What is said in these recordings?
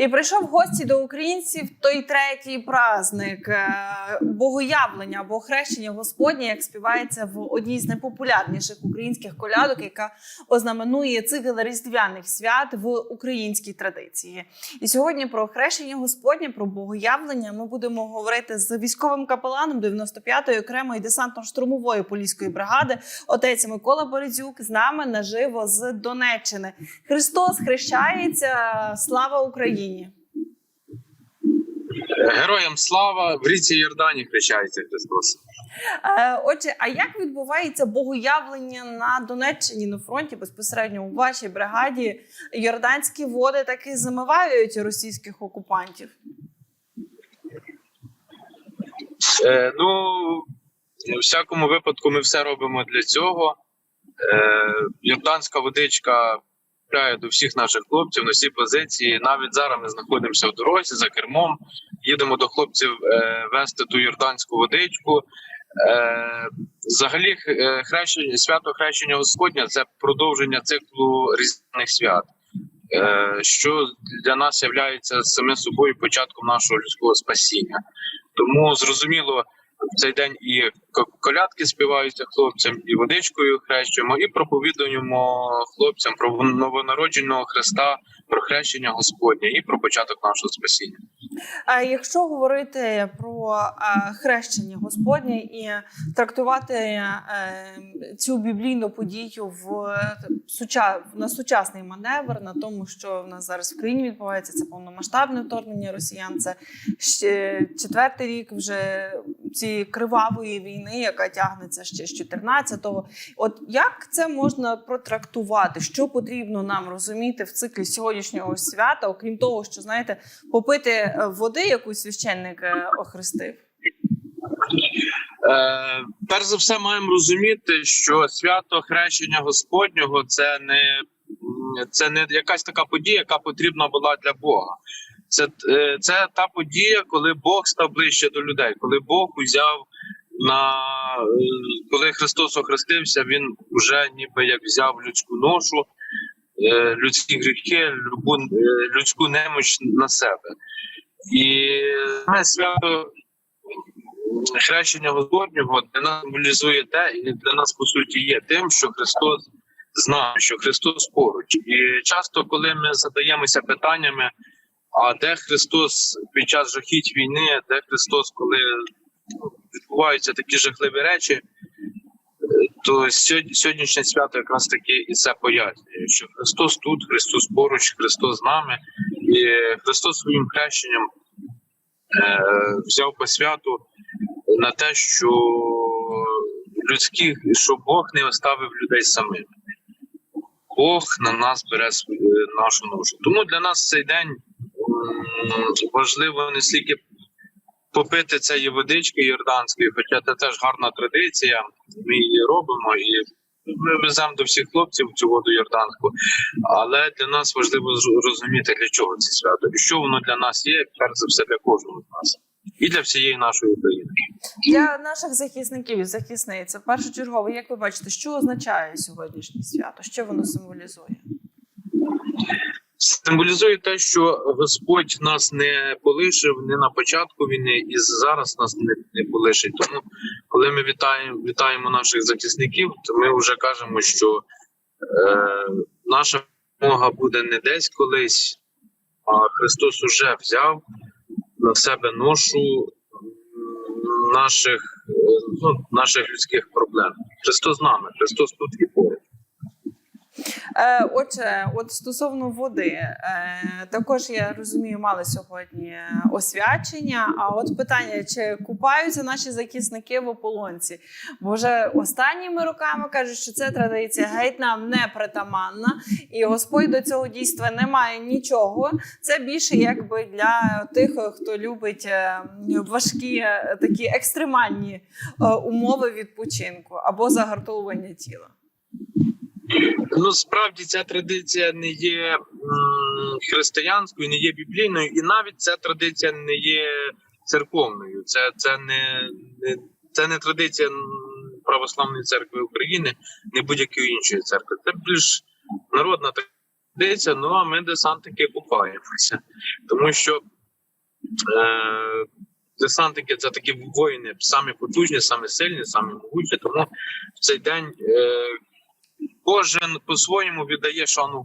І прийшов в гості до українців той третій праздник е, богоявлення або хрещення Господнє, як співається в одній з найпопулярніших українських колядок, яка ознаменує цикл різдвяних свят в українській традиції. І сьогодні про хрещення Господнє, про богоявлення ми будемо говорити з військовим капеланом 95-ї окремої десантно-штурмової поліської бригади, отець Микола Бородзюк з нами наживо з Донеччини. Христос хрещається, слава Україні! Героям слава в ріці Йордані хрещається Христос. Е, Отже, а як відбувається богоявлення на Донеччині на фронті безпосередньо у вашій бригаді? Йорданські води таки замивають російських окупантів? Е, ну, в всякому випадку, ми все робимо для цього. Е, Йорданська водичка трапляє до всіх наших хлопців на всі позиції. Навіть зараз ми знаходимося в дорозі за кермом. Їдемо до хлопців е, вести ту йорданську водичку. Е, взагалі, е, хрещення, свято хрещення Господня це продовження циклу різдвяних свят, е, що для нас є самим собою початком нашого людського спасіння. Тому зрозуміло, в цей день і колядки співаються хлопцям, і водичкою хрещуємо, і проповідуємо хлопцям про новонародженого Христа, про хрещення Господнє і про початок нашого спасіння. А якщо говорити про хрещення Господнє і трактувати е, цю біблійну подію в на сучасний маневр, на тому, що в нас зараз в країні відбувається, це повномасштабне вторгнення росіян, це ще четвертий рік вже цієї кривавої війни, яка тягнеться ще з 14-го. От як це можна протрактувати? Що потрібно нам розуміти в циклі сьогоднішнього свята, окрім того, що знаєте, попити е, води, яку священник е, охрестив? Е, перш за все, маємо розуміти, що свято хрещення Господнього це не, це не якась така подія, яка потрібна була для Бога. Це, е, це та подія, коли Бог став ближче до людей, коли Бог узяв на е, коли Христос охрестився, він вже ніби як взяв людську ношу, е, людські гріхи, людську немощ на себе. І свято хрещення Господнього для нас символізує те, і для нас по суті є тим, що Христос знає, що Христос поруч. І часто, коли ми задаємося питаннями, а де Христос під час жахіть війни, де Христос, коли ну, відбуваються такі жахливі речі, е, то сьогоднішнє свято якраз таки і це пояснює, що Христос тут, Христос поруч, Христос з нами, і Христос своїм хрещенням е, взяв по святу на те, що людських, що Бог не оставив людей самим. Бог на нас бере нашу ношу. Тому для нас цей день важливо не стільки попити цієї водички йорданської, хоча це теж гарна традиція. Ми її робимо і ми веземо до всіх хлопців цю воду йорданську. Але для нас важливо зр- розуміти, для чого це свято і що воно для нас є, перш за все для кожного з нас і для всієї нашої України. Для наших захисників і захисниць, першочергово, як ви бачите, що означає сьогоднішнє свято? Що воно символізує? Символізує те, що Господь нас не полишив не на початку війни, і зараз нас не, не полишить. Тому, коли ми вітаємо, вітаємо наших захисників, то ми вже кажемо, що е, наша перемога буде не десь колись, а Христос уже взяв на себе ношу наших, е, ну, наших людських проблем. Христос з нами, Христос тут і поруч. Е, отже, от стосовно води, е, також я розумію, мали сьогодні освячення. А от питання: чи купаються наші захисники в ополонці? Бо вже останніми роками кажуть, що це традиція геть нам не притаманна, і Господь до цього дійства не має нічого. Це більше якби для тих, хто любить е, важкі е, такі екстремальні е, умови відпочинку або загартовування тіла. Ну, справді ця традиція не є християнською, не є біблійною, і навіть ця традиція не є церковною. Це, це, не, не, це не традиція Православної церкви України, не будь-якої іншої церкви. Це більш народна Дивіться, ну а ми десантики купаємося. Тому що е, десантики це такі воїни, самі потужні, самі сильні, самі могутні. Тому в цей день е, кожен по-своєму віддає шану.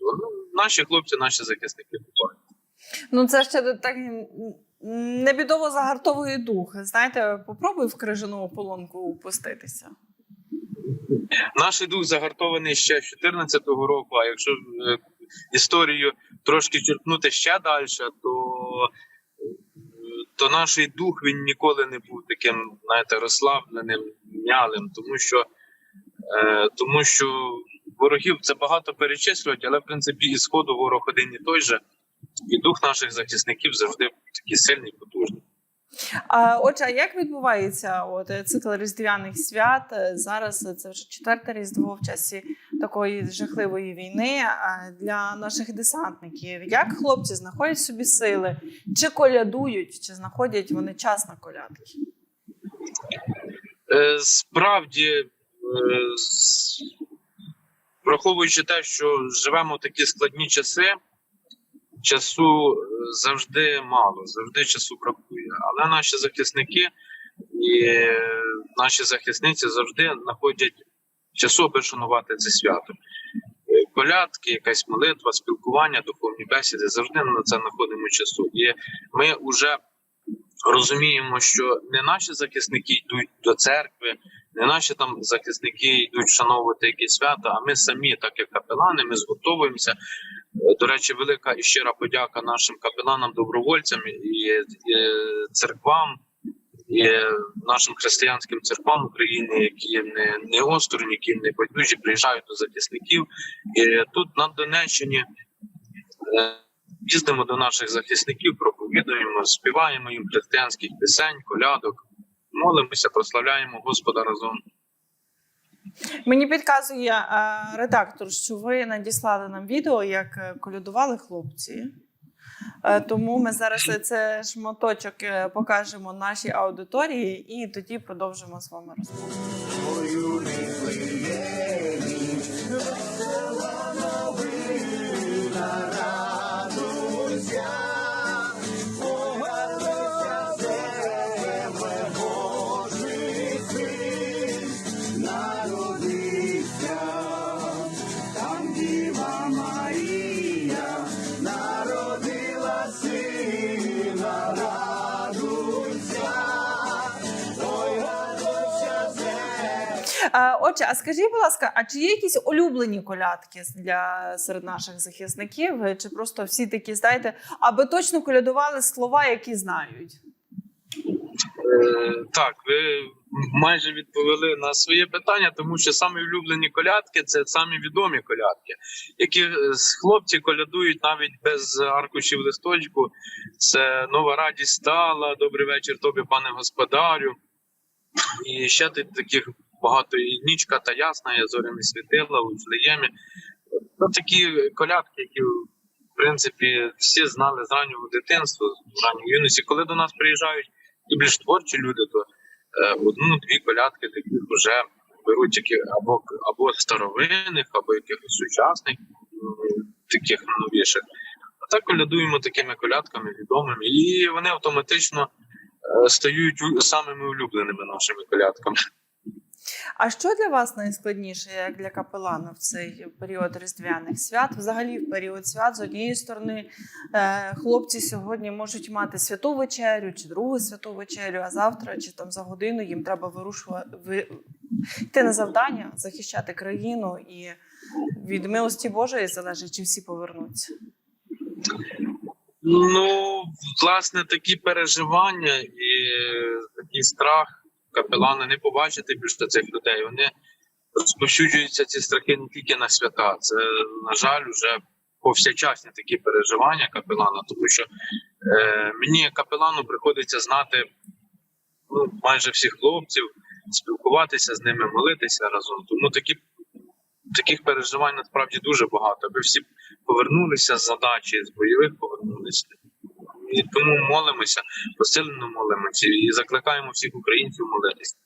Ну, наші хлопці, наші захисники. Ну, це ще так небідово загартовує дух. Знаєте, попробуй в крижану ополонку упуститися. Наш дух загартований ще з 14-го року. А якщо е, історію трошки черпнути ще далі, то, то наш дух він ніколи не був таким, знаєте, розслабленим, м'ялим, тому що, тому що ворогів це багато перечислюють, але в принципі із сходу ворог один і той же. І дух наших захисників завжди такий сильний, потужний. А, отже, а як відбувається от, е, цикл різдвяних свят? Е, Зараз це вже четверте різдво в часі такої жахливої війни а, для наших десантників. Як хлопці знаходять собі сили? Чи колядують, чи знаходять вони час на колядки? Е, Справді, е, враховуючи те, що живемо в такі складні часи, часу е, завжди мало, завжди часу бракує. Але наші захисники і е, наші захисниці завжди знаходять часу, аби шанувати це свято. Е, Колядки, якась молитва, спілкування, духовні бесіди завжди на це знаходимо часу. І ми вже розуміємо, що не наші захисники йдуть до церкви, не наші там захисники йдуть вшановувати якісь свята, а ми самі, так як капелани, ми зготовуємося. Е, До речі, велика і щира подяка нашим капеланам, добровольцям і, і церквам, і нашим християнським церквам України, які не, не осторонь, які не байдужі, приїжджають до захисників. І тут на Донеччині. е, Їздимо до наших захисників, проповідуємо, співаємо їм християнських пісень, колядок, молимося, прославляємо Господа разом. Мені підказує е, редактор, що ви надіслали нам відео, як е, колядували хлопці. Е, Тому ми зараз це шматочок покажемо нашій аудиторії і тоді продовжимо з вами розмову. Отже, а скажіть, будь ласка, а чи є якісь улюблені колядки для серед наших захисників? Чи просто всі такі, знаєте, аби точно колядували слова, які знають? Е, так, ви майже відповіли на своє питання, тому що самі улюблені колядки це самі відомі колядки, які е, хлопці колядують навіть без аркушів листочку. Це нова радість стала. Добрий вечір тобі, пане господарю. І ще таких багато і нічка та ясна, я зоряне світила у Вифлеємі. Ну, такі колядки, які в принципі всі знали з раннього дитинства, з ранньої юності. Коли до нас приїжджають і більш творчі люди, то е, одну-дві колядки таких вже беруть які або або старовинних, або якихось сучасних, таких новіших. А так колядуємо такими колядками відомими, і вони автоматично е, стають самими улюбленими нашими колядками. А що для вас найскладніше, як для капелана в цей період різдвяних свят? Взагалі, в період свят, з однієї сторони, е, хлопці сьогодні можуть мати святу вечерю чи другу святу вечерю, а завтра чи там за годину їм треба вирушувати йти на завдання, захищати країну і від милості Божої залежить, чи всі повернуться. Ну, власне, такі переживання і такий страх капелана не побачити більше цих людей. Вони розповсюджуються ці страхи не тільки на свята. Це, на жаль, вже повсякчасні такі переживання капелана, тому що е, мені, капелану, приходиться знати ну, майже всіх хлопців, спілкуватися з ними, молитися разом. Тому такі, таких переживань насправді дуже багато. Аби всі повернулися з задачі, з бойових повернулися. І тому молимося, посилено молимося і закликаємо всіх українців молитися.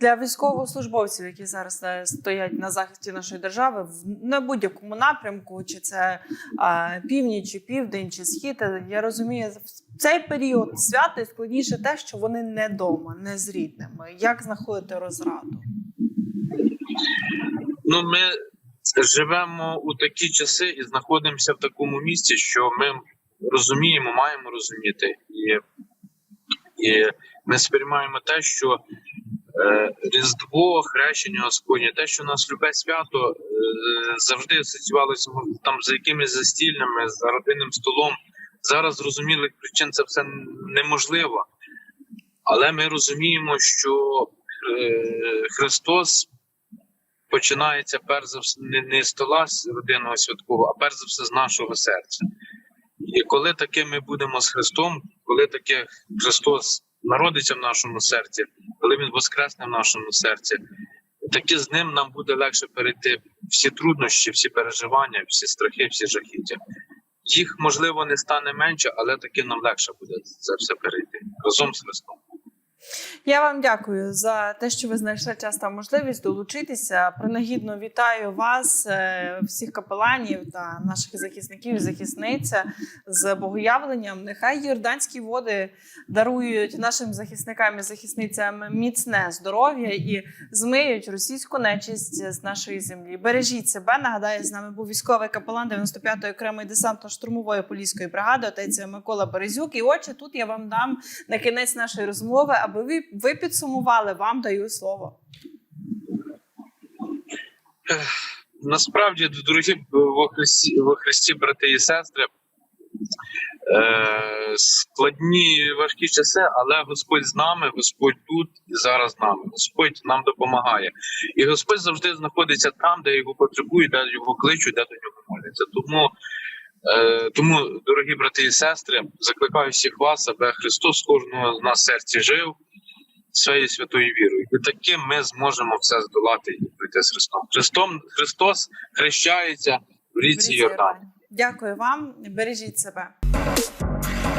Для військовослужбовців, які зараз е, стоять на захисті нашої держави, в на будь-якому напрямку, чи це е, північ, чи південь, чи схід, е, я розумію, в цей період свята складніше те, що вони не вдома, не з рідними. Як знаходити розраду? Ну, ми живемо у такі часи і знаходимося в такому місці, що ми розуміємо, маємо розуміти, і, і ми сприймаємо те, що е, Різдво, хрещення Господнє, те, що у нас любе свято, е, завжди асоціювалося там за якимись застільними, за родинним столом. Зараз зрозумілих причин це все неможливо. Але ми розуміємо, що е, Христос починається перш за все не, з стола з родинного святкового, а перш за все з нашого серця. І коли таке ми будемо з Христом, коли таке Христос народиться в нашому серці, коли Він воскресне в нашому серці, таки з ним нам буде легше перейти всі труднощі, всі переживання, всі страхи, всі жахіття. Їх можливо не стане менше, але таки нам легше буде це все перейти разом з Христом. Я вам дякую за те, що ви знайшли час та можливість долучитися. Принагідно вітаю вас, е, всіх капеланів та наших захисників і захисниць з богоявленням. Нехай Йорданські води дарують нашим захисникам і захисницям міцне здоров'я і змиють російську нечисть з нашої землі. Бережіть себе. Нагадаю, з нами був військовий капелан 95-ї окремої десантно-штурмової поліської бригади, отець Микола Березюк. І отже, тут я вам дам на кінець нашої розмови, аби ви, ви підсумували. Вам даю слово. Насправді, дорогі во Христі, во Христі, брати і сестри, е, складні важкі часи, але Господь з нами, Господь тут і зараз з нами. Господь нам допомагає. І Господь завжди знаходиться там, де його потребують, де його кличуть, де до нього моляться. Тому, тому, дорогі брати і сестри, закликаю всіх вас, аби Христос кожного з нас серці жив своєю святою вірою. І таким ми зможемо все здолати і пройти з Христом. Христом Христос хрещається в ріці Йордані. Дякую вам. Бережіть себе.